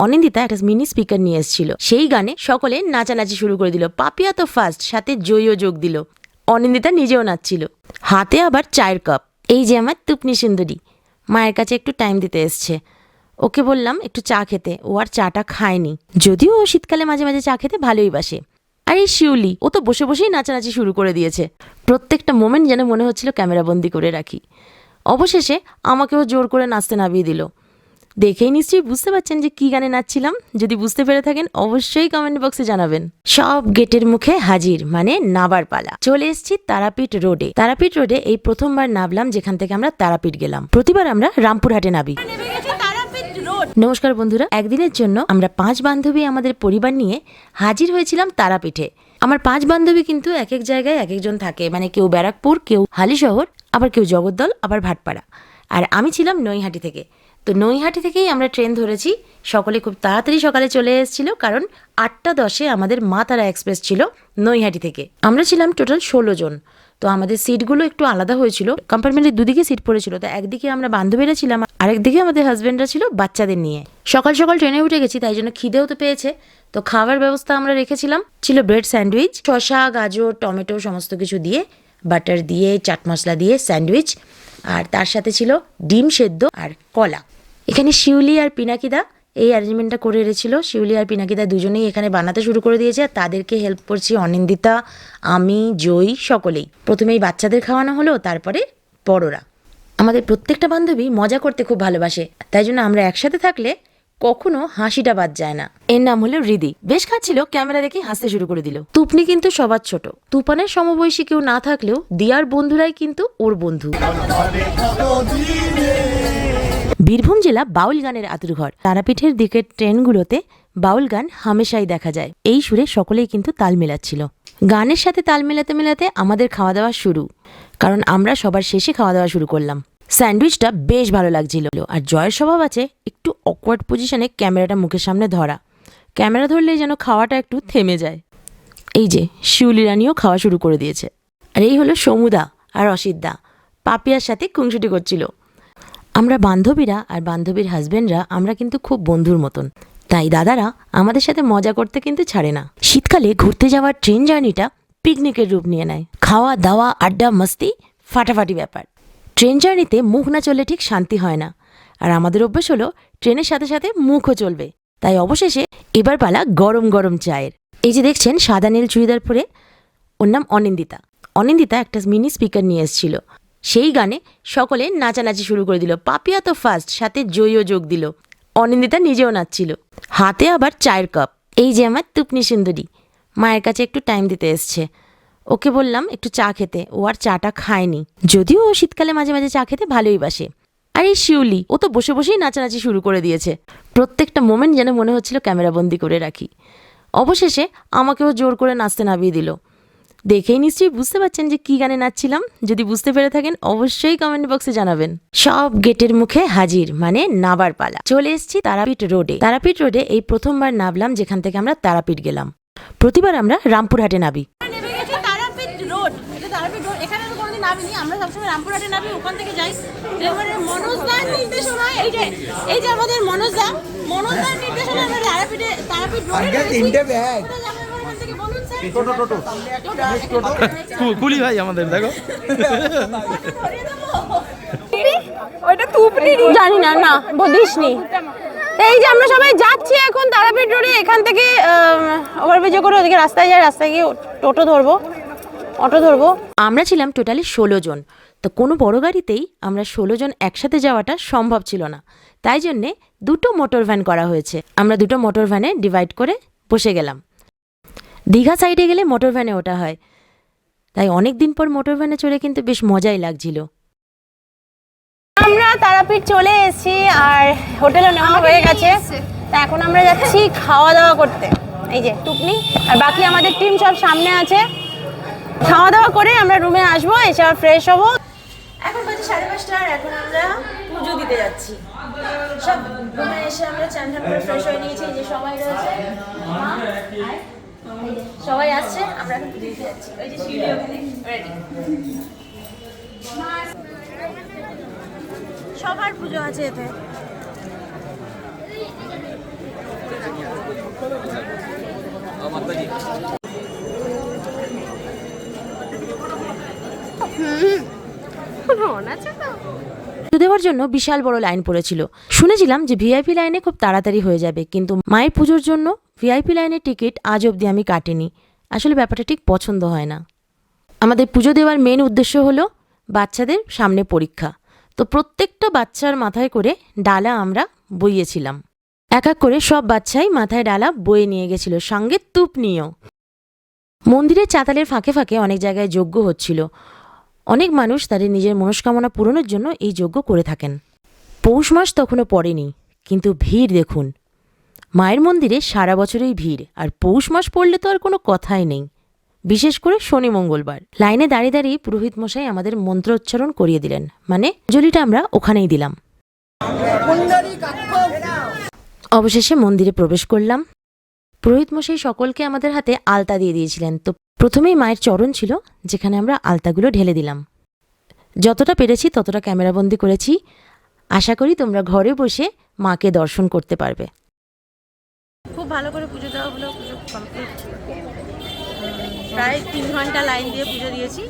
অনিন্দিতা একটা mini speaker নিয়ে এসেছিল। সেই গানে সকলে নাচানাচি শুরু করে দিল। পাপিয়া তো ফার্স্ট সাথে জয়ও যোগ দিল। অনিন্দিতা নিজেও নাচছিল। হাতে আবার চায়ের কাপ এই যে আমার তুপনি সুন্দরী। মায়ের কাছে একটু টাইম দিতে এসছে। ওকে বললাম, একটু চা খেতে। ও আর চাটা খায়নি। যদিও ও শীতকালে মাঝে মাঝে চা খেতে ভালোই বাসে। আর এই শিউলি, ও তো বসে বসেই নাচানাচি শুরু করে দিয়েছে। প্রত্যেকটা মোমেন্ট যেন মনে হচ্ছিল ক্যামেরাবন্দি করে রাখি। অবশেষে আমাকেও জোর করে নাচতে নামিয়ে দিল। দেখেই নিশ্চয়ই বুঝতে পারছেন যে কি গানে নাচছিলাম। যদি বুঝতে পেরে থাকেন, অবশ্যই কমেন্ট বক্সে জানাবেন। সব গেটের মুখে হাজির মানে নাবার পালা। চলে এসেছি তারাপীঠ রোডে। তারাপীঠ রোডে এই প্রথমবার নামলাম, যেখান থেকে আমরা তারাপীঠ গেলাম। প্রতিবার আমরা রামপুরহাটে নাবি নমস্কার বন্ধুরা, একদিনের জন্য আমরা পাঁচ বান্ধবী আমাদের পরিবার নিয়ে হাজির হয়েছিলাম তারাপীঠে। আমার পাঁচ বান্ধবী কিন্তু এক এক জায়গায় এক একজন থাকে মানে কেউ ব্যারাকপুর, কেউ হালিশহর, আবার কেউ জগদ্দল, আবার ভাটপাড়া। আর আমি ছিলাম নৈহাটি থেকে। তো নৈহাটি থেকেই আমরা ট্রেন ধরেছি। সকলে খুব তাড়াতাড়ি সকালে চলে এসেছিল, কারণ আটটা দশে আমাদের মা তারা এক্সপ্রেস ছিল নৈহাটি থেকে। আমরা ছিলাম টোটাল ষোলো জন। তো আমাদের সিটগুলো একটু আলাদা হয়েছিল। কম্পার্টমেন্টের দুদিকে সিট পড়েছিল, তো একদিকে আমরা বান্ধবীরা ছিলাম, আরেকদিকে আমাদের হাজব্যান্ডরা ছিল বাচ্চাদের নিয়ে। সকাল সকাল ট্রেনে উঠে গেছি, তাই জন্য খিদেও তো পেয়েছে। তো খাওয়ার ব্যবস্থা আমরা রেখেছিলাম। ছিল ব্রেড স্যান্ডউইচ, শসা, গাজর, টমেটো সমস্ত কিছু দিয়ে, বাটার দিয়ে, চাট মশলা দিয়ে স্যান্ডউইচ আর তার সাথে ছিল ডিম সেদ্ধ আর কলা। এখানে শিউলি আর পিনাকিদা এই অ্যারেঞ্জমেন্টটা করে এনেছিল। শিউলি আর পিনাকিদা দুজনেই এখানে বানাতে শুরু করে দিয়েছে। আর তাদেরকে হেল্প করছি অনিন্দিতা, আমি, জয়ী সকলেই। প্রথমেই বাচ্চাদের খাওয়ানো হলো, তারপরে বড়রা। আমাদের প্রত্যেকটা বান্ধবী মজা করতে খুব ভালোবাসে। তাই জন্য আমরা একসাথে থাকলে কখনো হাসিটা বাদ যায় না। এর নাম হলো রিদি বেশ খাচ্ছিল ক্যামেরা দেখে হাসতে শুরু করে দিল। তুপনি কিন্তু সবার ছোট। তুপানের সমবয়সী কেউ না থাকলেও দিয়ার বন্ধুরাই কিন্তু ওর বন্ধু। বীরভূম জেলা বাউল গানের আতুরঘর। তারাপীঠের দিকের ট্রেনগুলোতে বাউল গান হামেশাই দেখা যায়। এই সুরে সকলেই কিন্তু তাল মেলাচ্ছিল। গানের সাথে তাল মেলাতে মেলাতে আমাদের খাওয়া দাওয়া শুরু। কারণ আমরা সবার শেষে খাওয়া দাওয়া শুরু করলাম। স্যান্ডউইচটা বেশ ভালো লাগছিল। আর জয়ের স্বভাব আছে অকওয়ার্ড পজিশনে ক্যামেরাটা মুখের সামনে ধরা। ক্যামেরা ধরলে যেন খাওয়াটা একটু থেমে যায়। এই যে, শিউলি রানীও খাওয়া শুরু করে দিয়েছে। আর এই হলো সমুদা আর অসিতদা। পাপিয়ার সাথে কুংসুটি করছিল। আমরা বান্ধবীরা আর বান্ধবীর হাজবেন্ডরা আমরা কিন্তু খুব বন্ধুর মতন। তাই দাদারা আমাদের সাথে মজা করতে কিন্তু ছাড়ে না। শীতকালে ঘুরতে যাওয়ার ট্রেন জার্নিটা পিকনিকের রূপ নিয়ে নেয়। খাওয়া, দাওয়া, আড্ডা, মস্তি, ফাটাফাটি ব্যাপার। ট্রেন জার্নিতে মুখ না চলে ঠিক শান্তি হয় না। আর আমাদের অভ্যেস হলো ট্রেনের সাথে সাথে মুখও চলবে। তাই অবশেষে এবার পালা গরম গরম চায়ের। এই যে দেখছেন, সাদা নীল চুড়িদার পরে ওর নাম অনিন্দিতা। অনিন্দিতা একটা মিনি স্পিকার নিয়ে এসেছিল। সেই গানে সকলে নাচানাচি শুরু করে দিল। পাপিয়া তো ফার্স্ট সাথে জয়ও যোগ দিল। অনিন্দিতা নিজেও নাচছিল। হাতে আবার চায়ের কাপ এই যে আমার তুপনি সুন্দরী, মায়ের কাছে একটু টাইম দিতে এসছে। ওকে বললাম, একটু চা খেতে। ও আর চাটা খায়নি। যদিও ও শীতকালে মাঝে মাঝে চা খেতে ভালোই বাসে। আর শিউলি, ও তো বসে বসেই নাচানাচি শুরু করে দিয়েছে। প্রত্যেকটা মোমেন্ট যেন মনে হচ্ছিল ক্যামেরাবন্দি করে রাখি। অবশেষে আমাকেও জোর করে নাচতে নামিয়ে দিল। দেখেই নিশ্চয়ই বুঝতে পারছেন যে কি গানে নাচছিলাম। যদি বুঝতে পেরে থাকেন, অবশ্যই কমেন্ট বক্সে জানাবেন। সব গেটের মুখে হাজির মানে নাবার পালা। চলে এসেছি তারাপীঠ রোডে। তারাপীঠ রোডে এই প্রথমবার নামলাম, যেখান থেকে আমরা তারাপীঠ গেলাম। প্রতিবার আমরা রামপুরহাটে নাবি নেমে গেছি তারাপীঠ রোড এটা তারাপীঠ রোড এখানে আমি কোনোদিন নামিনি আমরা সবসময় রামপুরহাটে নামি ওখান থেকে যাই। এবারে মনোজ দার নির্দেশনায় এই যে এই যে আমাদের মনোজ দা মনোজ নির্দেশনায় আমরা তারাপীঠে তারাপীঠ রোডে তিনটে ব্যাগ। ভাই আমাদের দেখো। জানি না না এই যে আমরা সবাই যাচ্ছি এখন তারাপীঠ রোডে এখান থেকে ওভারব্রিজে করে ওদিকে রাস্তায় যাই রাস্তায় গিয়ে টোটো ধরবো। অটো ধরবো? আমরা ছিলাম টোটালি ষোলো জন। তো কোনো বড় গাড়িতেই আমরা ষোলো জন একসাথে যাওয়াটা সম্ভব ছিল না। তাই জন্যে দুটো মোটর ভ্যান করা হয়েছে। আমরা দুটো মোটর ভ্যানে ডিভাইড করে বসে গেলাম। দীঘা সাইডে গেলে মোটর ভ্যানে ওটা হয়। তাই অনেক দিন পর মোটর ভ্যানে চড়ে কিন্তু বেশ মজাই লাগছিল। আমরা তারাপীঠ চলে এসেছি আর হোটেলে নেওয়া হয়ে গেছে। তা এখন আমরা যাচ্ছি খাওয়া দাওয়া করতে। এই যে টুকনি আর বাকি আমাদের টিম সব সামনে আছে। খাওয়া দাওয়া করে আমরা রুমে আসব, এসে আবার ফ্রেশ হব। এখন বাজে সাড়ে পাঁচটা আর এখন আমরা পুজো দিতে যাচ্ছি। সব রুমে এসে আমরা চান টান করে ফ্রেশ হয়ে নিয়েছি যে সবাই রয়েছে। সবাই আসছে, আমরা এখন দিতে যাচ্ছি। ওই যে সিঁড়ি রেডি সবার পুজো আছে এতে। পুজো দেওয়ার জন্য বিশাল বড় লাইন পড়েছিল। শুনেছিলাম যে ভিআইপি লাইনে খুব তাড়াতাড়ি হয়ে যাবে, কিন্তু মায়ের পুজোর জন্য ভিআইপি লাইনের টিকিট আজ অবধি আমি কাটিনি। আসলে ব্যাপারটা ঠিক পছন্দ হয় না। আমাদের পুজো দেওয়ার মেন উদ্দেশ্য হলো বাচ্চাদের সামনে পরীক্ষা। তো প্রত্যেকটা বাচ্চার মাথায় করে ডালা আমরা বইয়েছিলাম। এক এক করে সব বাচ্চাই মাথায় ডালা বয়ে নিয়ে গেছিল, সঙ্গে তুপ নিয়েও। মন্দিরের চাতালের ফাঁকে ফাঁকে অনেক জায়গায় যজ্ঞ হচ্ছিল। অনেক মানুষ তাদের নিজের মনস্কামনা পূরণের জন্য এই যজ্ঞ করে থাকেন। পৌষ মাস তখনও পড়েনি, কিন্তু ভিড় দেখুন। মায়ের মন্দিরে সারা বছরেই ভিড়, আর পৌষ মাস পড়লে তো আর কোনো কথাই নেই। বিশেষ করে শনি মঙ্গলবার। লাইনে দাঁড়িয়ে দাঁড়িয়ে পুরোহিত মশাই আমাদের মন্ত্রোচ্চারণ করিয়ে দিলেন। মানে জলিটা আমরা ওখানেই দিলাম। অবশেষে মন্দিরে প্রবেশ করলাম। পুরোহিত মশাই সকলকে আমাদের হাতে আলতা দিয়ে দিয়েছিলেন। তো প্রথমেই মায়ের চরণ ছিল যেখানে আমরা আলতাগুলো ঢেলে দিলাম। যতটা পেরেছি ততটা ক্যামেরাবন্দি করেছি। আশা করি তোমরা ঘরে বসে মাকে দর্শন করতে পারবে। খুব ভালো করে পুজো দেওয়া হলো পুজো কমপ্লিট প্রায় তিন ঘণ্টা লাইন দিয়ে পুজো দিয়েছি।